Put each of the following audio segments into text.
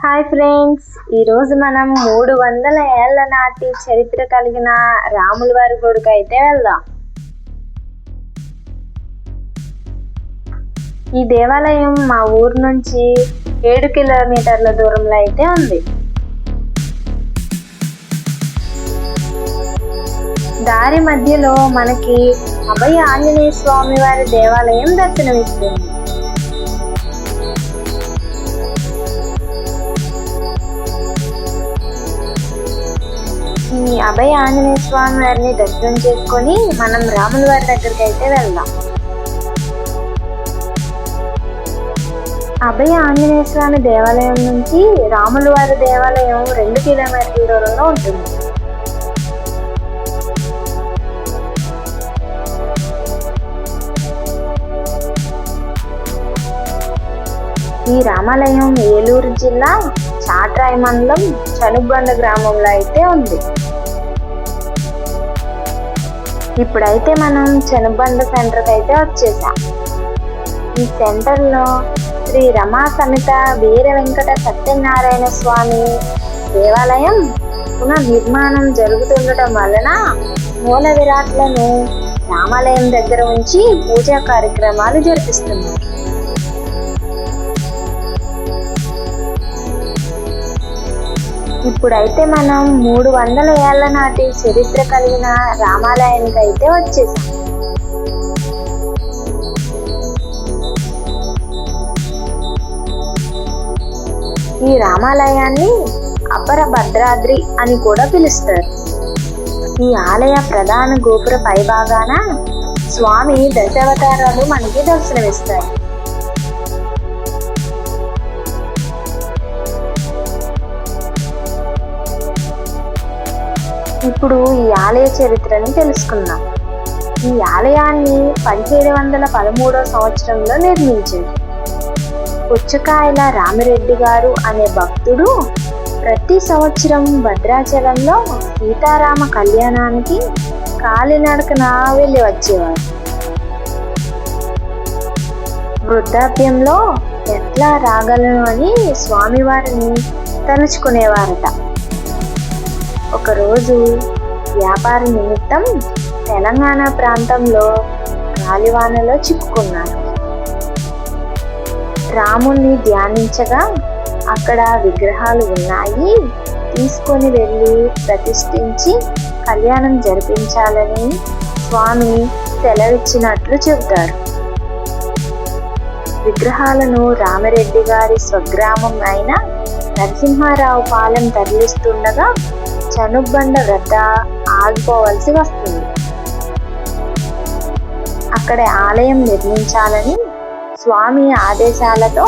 Hi friends ఈరోజు మనం మూడు వందల ఏళ్ళ నాటి చరిత్ర కలిగిన రాముల వారి గుడికి అయితే వెళ్దాం. ఈ దేవాలయం మా ఊరు నుంచి ఏడు కిలోమీటర్ల దూరంలో అయితే ఉంది. దారి మధ్యలో మనకి అభయ ఆంజనేయ స్వామి వారి దేవాలయం దర్శనమిస్తుంది. అభయ ఆంజనేయ స్వామి వారిని దర్శనం చేసుకొని మనం రాముల వారి దగ్గరికి అయితే వెళ్దాం. అభయ ఆంజనేయ స్వామి దేవాలయం నుంచి రాముల వారి దేవాలయం రెండు కిలోమీటర్ల దూరంలో ఉంటుంది. ఈ రామాలయం ఏలూరు జిల్లా చాట్రాయి మండలం చనుబండ గ్రామంలో అయితే ఉంది. ఇప్పుడైతే మనం చెనుబండ సెంటర్కి అయితే వచ్చేసాం. ఈ సెంటర్లో శ్రీ రమా సమేత వీర వెంకట సత్యనారాయణ స్వామి దేవాలయం పునర్నిర్మాణం జరుగుతుండటం వలన మూల విరాట్లను రామాలయం దగ్గర ఉంచి పూజా కార్యక్రమాలు జరిపిస్తున్నారు ఇప్పుడైతే మనం మూడు వందల ఏళ్ళ నాటి చరిత్ర కలిగిన రామాలయానికి అయితే వచ్చేసాం. ఈ రామాలయాన్ని అపర భద్రాద్రి అని కూడా పిలుస్తారు. ఈ ఆలయ ప్రధాన గోపుర పైభాగాన స్వామి దశావతారాలు మనకి దర్శనమిస్తాయి. ఇప్పుడు ఈ ఆలయ చరిత్రని తెలుసుకుందాం. ఈ ఆలయాన్ని పదిహేడు వందల పదమూడవ సంవత్సరంలో నిర్మించింది. పుచ్చకాయల రామిరెడ్డి గారు అనే భక్తుడు ప్రతి సంవత్సరం భద్రాచలంలో సీతారామ కళ్యాణానికి కాలినడకన వెళ్ళి వచ్చేవారు. వృద్ధాప్యంలో ఎట్లా రాగలను అని స్వామివారిని తలుచుకునేవారట. ఒకరోజు వ్యాపార నిమిత్తం తెలంగాణ ప్రాంతంలో గాలివానలో చిక్కుకున్నారు రాముణ్ణి ధ్యానించగా అక్కడ విగ్రహాలు ఉన్నాయి. తీసుకొని వెళ్ళి ప్రతిష్ఠించి కళ్యాణం జరిపించాలని స్వామి సెలవిచ్చినట్లు చెబుతారు. విగ్రహాలను రామిరెడ్డి గారి స్వగ్రామం అయిన నరసింహారావు పాలెం తరలిస్తుండగా చనుబండ వద్ద ఆగిపోవలసి వస్తుంది. అక్కడే ఆలయం నిర్మించాలని స్వామి ఆదేశాలతో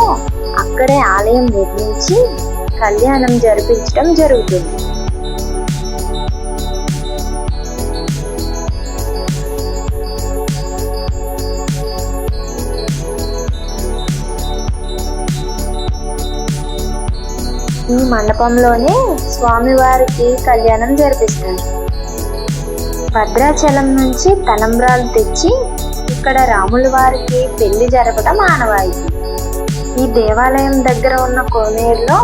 అక్కడే ఆలయం నిర్మించి కళ్యాణం జరిపించడం జరుగుతుంది. ఈ మండపంలోనే స్వామివారికి కళ్యాణం జరిపిస్తారు. భద్రాచలం నుంచి తలంబ్రాలు తెచ్చి ఇక్కడ రాముల వారికి పెళ్ళి జరపడం ఆనవాయితీ. ఈ దేవాలయం దగ్గర ఉన్న కోనేరులో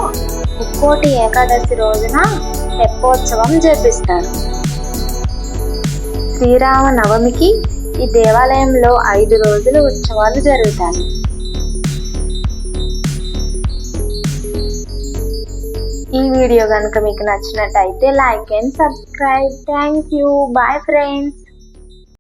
ముక్కోటి ఏకాదశి రోజున తెప్పోత్సవం జరిపిస్తారు. శ్రీరామ నవమికి ఈ దేవాలయంలో ఐదు రోజులు ఉత్సవాలు జరుగుతాయి. ఈ వీడియో కనుక మీకు నచ్చినట్టయితే like and subscribe. Thank you. Bye friends.